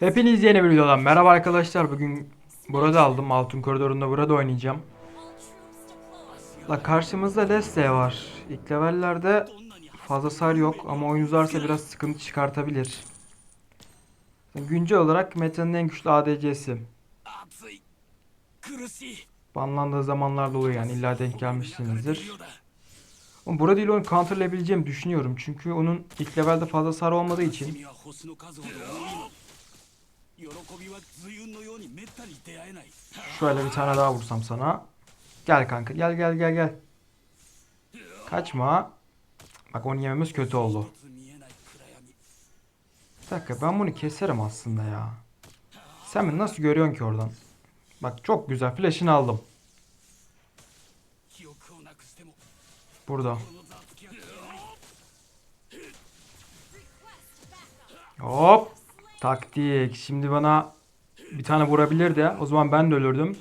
Hepiniz yeni bir videodan merhaba arkadaşlar. Bugün burada aldım. Altın koridorunda burada oynayacağım. La karşımızda Leste var. İlk levellerde fazla sar yok ama oyun uzarsa biraz sıkıntı çıkartabilir. Güncel olarak Meta'nın en güçlü ADC'si. Banlandığı zamanlarda oluyor yani illa denk gelmişsinizdir. Ama burada değil onu counterlayabileceğimi düşünüyorum. Çünkü onun ilk levelde fazla sarı olmadığı için Şöyle bir tane daha vursam sana. Gel kanka gel gel gel gel. Kaçma. Bak onu yememiz kötü oldu. Bir dakika ben bunu keserim aslında ya. Sen beni nasıl görüyorsun ki oradan? Bak çok güzel flash'ini aldım. Burada. Hop. Taktik. Şimdi bana bir tane vurabilir de o zaman ben de ölürdüm.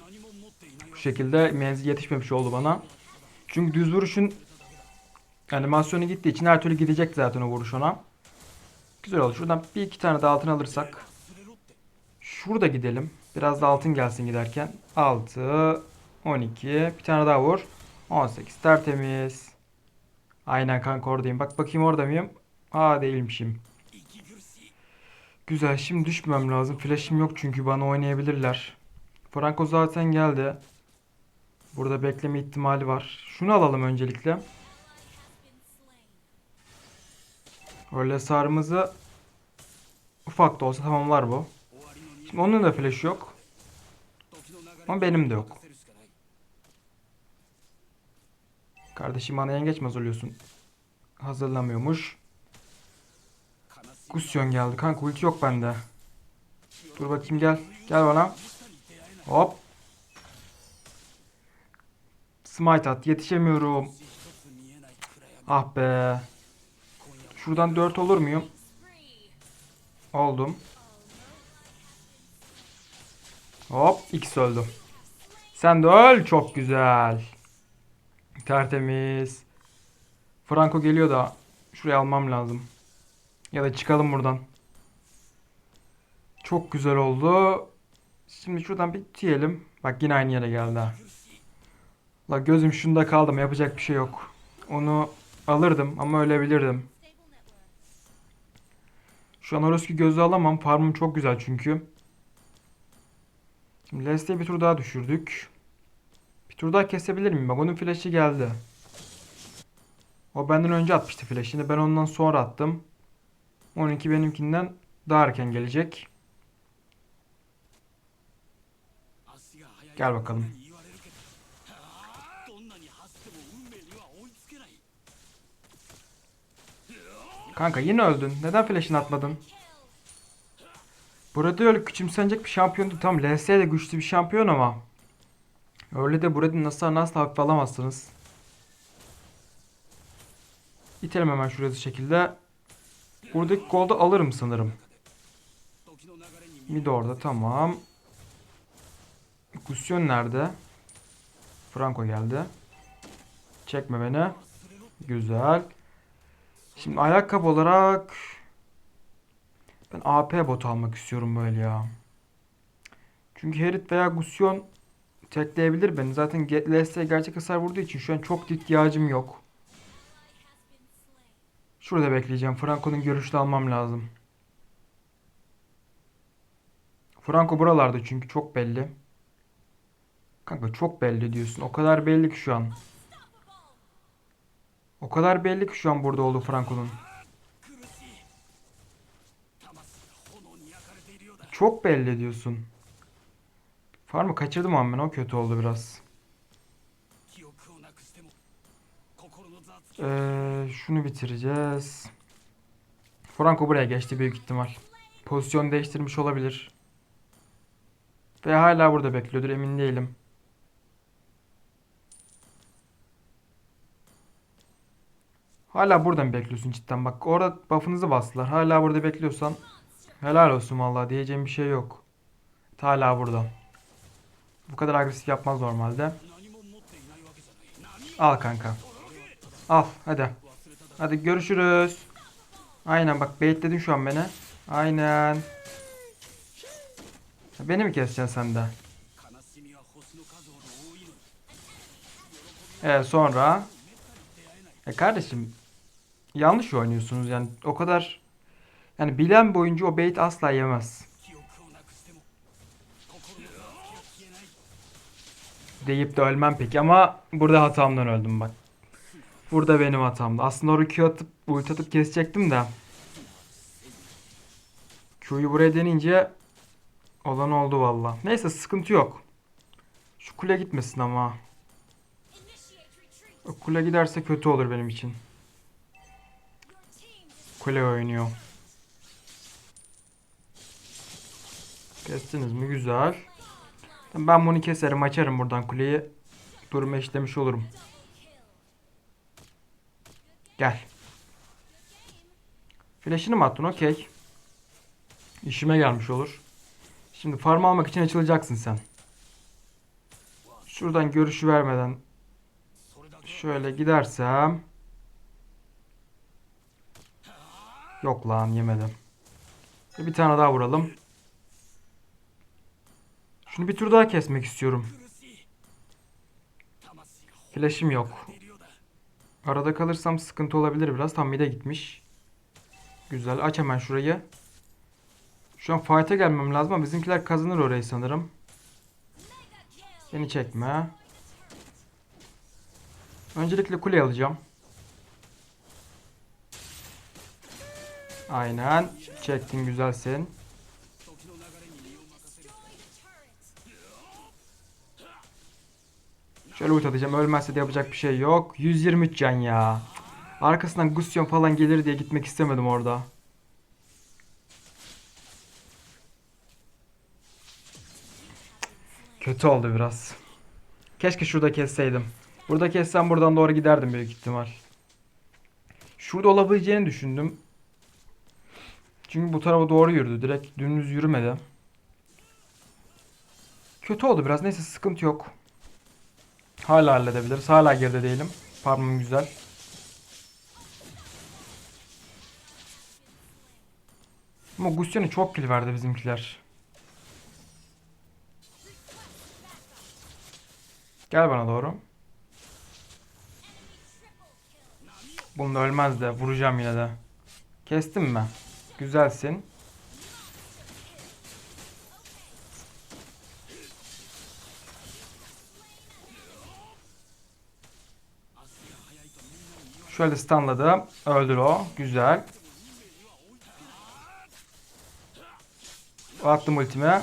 Bu şekilde menzil yetişmemiş oldu bana. Çünkü düz vuruşun animasyonu gittiği için her türlü gidecek zaten o vuruş ona. Güzel oldu. Şuradan bir iki tane de altın alırsak. Şurada gidelim. Biraz da altın gelsin giderken. 6, 12. Bir tane daha vur. 18. Tertemiz. Aynen kanka oradayım. Bak bakayım orada mıyım? Aa değilmişim. Güzel şimdi düşmem lazım. Flash'im yok çünkü bana oynayabilirler. Franco zaten geldi. Burada bekleme ihtimali var. Şunu alalım öncelikle. Öyle sarımızı ufak da olsa tamamlar bu. Şimdi onun da flash yok. Ama benim de yok. Kardeşim bana yengeç mi hazırlıyorsun? Hazırlamıyormuş. Gusyon geldi. Kanka ulti yok bende. Dur bakayım gel. Gel bana. Hop. Smite at. Yetişemiyorum. Ah be. Şuradan 4 olur muyum? Oldum. Hop. X öldü. Sen de öl. Çok güzel. Tertemiz. Franco geliyor da şuraya almam lazım. Ya da çıkalım buradan. Çok güzel oldu. Şimdi şuradan bir diyelim. Bak yine aynı yere geldi ha. La gözüm şunda kaldım. Yapacak bir şey yok. Onu alırdım ama ölebilirdim. Şu an Oroski gözü alamam. Farmım çok güzel çünkü. Şimdi Leslie'yi bir tur daha düşürdük. Bir tur daha kesebilir miyim? Bak onun flash'i geldi. O benden önce atmıştı flash'ini. Ben ondan sonra attım. 12 benimkinden daha erken gelecek. Gel bakalım. Kanka yine öldün. Neden flash'ını atmadın? Burada öyle küçümsenecek bir şampiyondu. Tam LS de güçlü bir şampiyon ama. Öyle de burada nasıl nasıl hafife alamazsınız. İtelim hemen şurada şekilde. Buradaki golda alırım sanırım. Mid orada tamam. Kusyon nerede? Franco geldi. Çekme beni. Güzel. Şimdi ayakkabı olarak ben AP bot almak istiyorum böyle ya. Çünkü Herit veya Gusyon tekleyebilir beni. Zaten LS gerçek hasar vurduğu için şu an çok ihtiyacım yok. Şurada bekleyeceğim. Franco'nun görüşünü almam lazım. Franco buralarda çünkü çok belli. Kanka çok belli diyorsun. O kadar belli ki şu an. O kadar belli ki şu an burada oldu Franco'nun. Çok belli diyorsun. Farmı kaçırdım ama ben o kötü oldu biraz. Ee, şunu bitireceğiz. Franco buraya geçti büyük ihtimal. Pozisyon değiştirmiş olabilir. Ve hala burada bekliyordur emin değilim. Hala burada mı bekliyorsun cidden? Bak orada buff'ınızı bastılar. Hala burada bekliyorsan helal olsun vallahi diyeceğim bir şey yok. Hala burada. Bu kadar agresif yapmaz normalde. Al kanka. Al hadi. Hadi görüşürüz. Aynen bak baitledin şu an beni. Aynen. Beni mi keseceksin sen de? Evet sonra. E kardeşim yanlış oynuyorsunuz yani o kadar yani bilen bir oyuncu o bait asla yemez. Deyip de ölmem peki ama burada hatamdan öldüm bak. Burada benim hatamdı. Aslında oraya Q atıp ulti atıp kesecektim de. Q'yu buraya denince olan oldu valla. Neyse sıkıntı yok. Şu kule gitmesin ama. O kule giderse kötü olur benim için. Kule oynuyor. Kestiniz mi? Güzel. Ben bunu keserim açarım buradan kuleyi. Durumu eşlemiş olurum. Gel. Flash'ini mi attın? Okey. İşime gelmiş olur. Şimdi farm almak için açılacaksın sen. Şuradan görüşü vermeden şöyle gidersem Yok lan yemedim. Bir tane daha vuralım. Şunu bir tur daha kesmek istiyorum. Flash'im yok. Arada kalırsam sıkıntı olabilir biraz. Tam gitmiş. Güzel. Aç hemen şurayı. Şu an fight'e gelmem lazım ama bizimkiler kazanır orayı sanırım. Beni çekme. Öncelikle kule alacağım. Aynen. Çektin güzelsin. Şöyle ult atacağım. Ölmezse de yapacak bir şey yok. 123 can ya. Arkasından Gusion falan gelir diye gitmek istemedim orada. Kötü oldu biraz. Keşke şurada kesseydim. Burada kessem buradan doğru giderdim büyük ihtimal. Şurada olabileceğini düşündüm. Çünkü bu tarafa doğru yürüdü. Direkt dümdüz yürümedi. Kötü oldu biraz. Neyse sıkıntı yok. Hala halledebiliriz. Hala geride değilim. Farmım güzel. Ama Gusion'u çok kill verdi bizimkiler. Gel bana doğru. Bunda ölmez de vuracağım yine de. Kestim mi? Güzelsin. Şöyle stunladı. Öldür o. Güzel. Attım ultimi.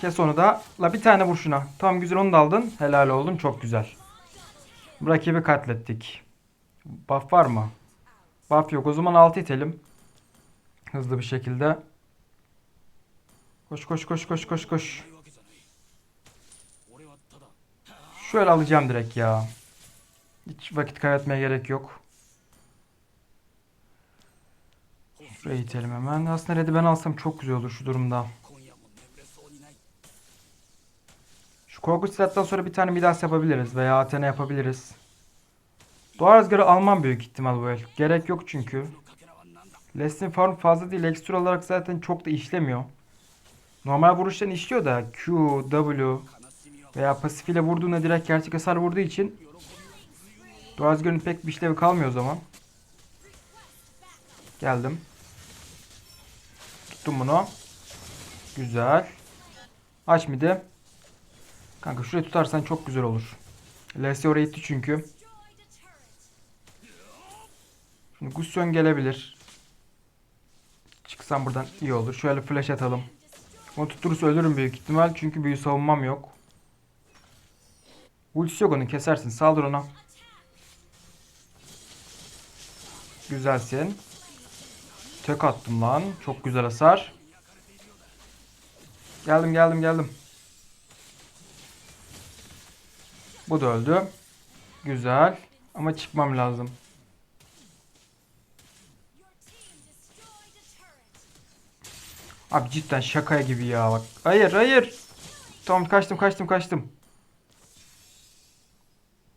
Kes onu da. La bir tane vur şuna. Tamam güzel onu da aldın. Helal oldun. Çok güzel. Bu rakibi katlettik. Buff var mı? Buff yok. O zaman 6 itelim. Hızlı bir şekilde. Koş koş koş koş koş koş. Şöyle alacağım direkt ya. Hiç vakit kaybetmeye gerek yok. Şuraya itelim hemen. Aslında red'i ben alsam çok güzel olur şu durumda. Şu korkunç silattan sonra bir tane midas yapabiliriz veya Athena yapabiliriz. Doğa rüzgarı almam büyük ihtimal bu el. Gerek yok çünkü. Lestin farm fazla değil. Ekstra olarak zaten çok da işlemiyor. Normal vuruştan işliyor da Q, W veya pasif ile vurduğunda direkt gerçek hasar vurduğu için Rüzgarının pek bir işlevi kalmıyor o zaman. Geldim. Tuttum bunu. Güzel. Aç midi. Kanka şurayı tutarsan çok güzel olur. Leslie oraya itti çünkü. Şimdi Gusion gelebilir. Çıksam buradan iyi olur. Şöyle flash atalım. Onu tutturursa ölürüm büyük ihtimal. Çünkü büyü savunmam yok. Ultisi yok onun kesersin. Saldır ona. Güzelsin. Tek attım lan. Çok güzel hasar. Geldim geldim geldim. Bu da öldü. Güzel. Ama çıkmam lazım. Abi cidden şaka gibi ya bak. Hayır hayır. Tamam kaçtım kaçtım kaçtım.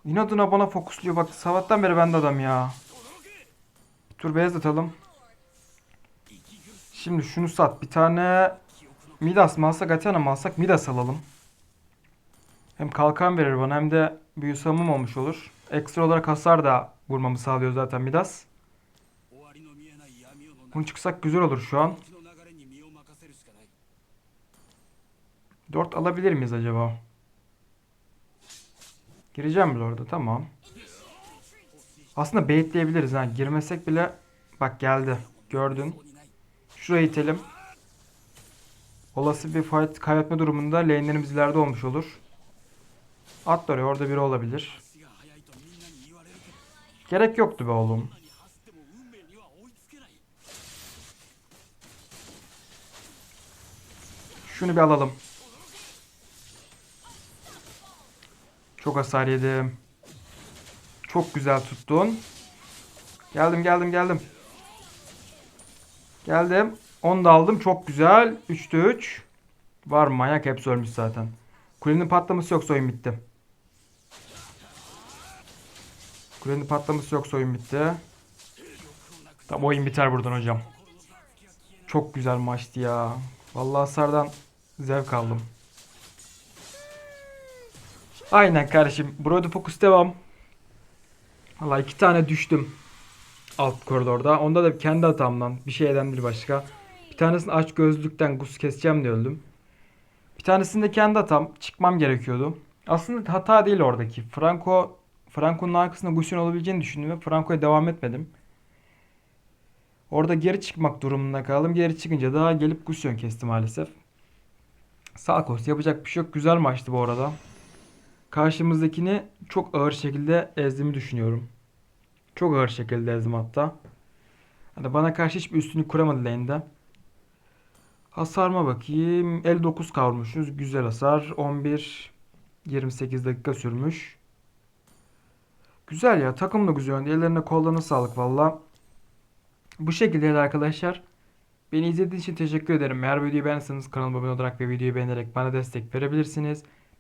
İnadına bana fokusluyor bak. Sabahtan beri bende adam ya. Dur beyazlatalım. Şimdi şunu sat. Bir tane Midas mı alsak Athena mı alsak Midas alalım. Hem kalkan verir bana hem de büyü savunmam olmuş olur. Ekstra olarak hasar da vurmamı sağlıyor zaten Midas. Bunu çıksak güzel olur şu an. 4 alabilir miyiz acaba? Gireceğim mi orada? Tamam. Aslında baitleyebiliriz ha. Girmesek bile bak geldi. Gördün. Şurayı itelim. Olası bir fight kaybetme durumunda lane'lerimiz ileride olmuş olur. At oraya orada biri olabilir. Gerek yoktu be oğlum. Şunu bir alalım. Çok hasar yedim. Çok güzel tuttun. Geldim geldim geldim. Geldim. 10 da aldım. Çok güzel. 3'te 3. Var mı manyak hepsi ölmüş zaten. Kulenin patlaması yoksa oyun bitti. Kulenin patlaması yoksa oyun bitti. Tam oyun biter buradan hocam. Çok güzel maçtı ya. Vallahi hasardan zevk aldım. Aynen kardeşim. Brody Focus devam. Valla iki tane düştüm. Alt koridorda. Onda da kendi hatamdan. Bir şeyden değil başka. Bir tanesini aç gözlükten gus keseceğim diye öldüm. Bir tanesinde kendi hatam. Çıkmam gerekiyordu. Aslında hata değil oradaki. Franco Franco'nun arkasında Gusion olabileceğini düşündüm ve Franco'ya devam etmedim. Orada geri çıkmak durumunda kaldım. Geri çıkınca da gelip Gusion kesti maalesef. Sağ olsun yapacak bir şey yok. Güzel maçtı bu arada. Karşımızdakini çok ağır şekilde ezdiğimi düşünüyorum. Çok ağır şekilde ezdim hatta. Hani bana karşı hiçbir üstünlük kuramadı lane'de. Hasarıma bakayım. 59 kavurmuşuz. Güzel hasar. 11 28 dakika sürmüş. Güzel ya. Takım da güzel. oynadı. Ellerine kollarına sağlık valla. Bu şekilde arkadaşlar. Beni izlediğiniz için teşekkür ederim. Eğer videoyu beğendiyseniz kanalıma abone olarak ve videoyu beğenerek bana destek verebilirsiniz.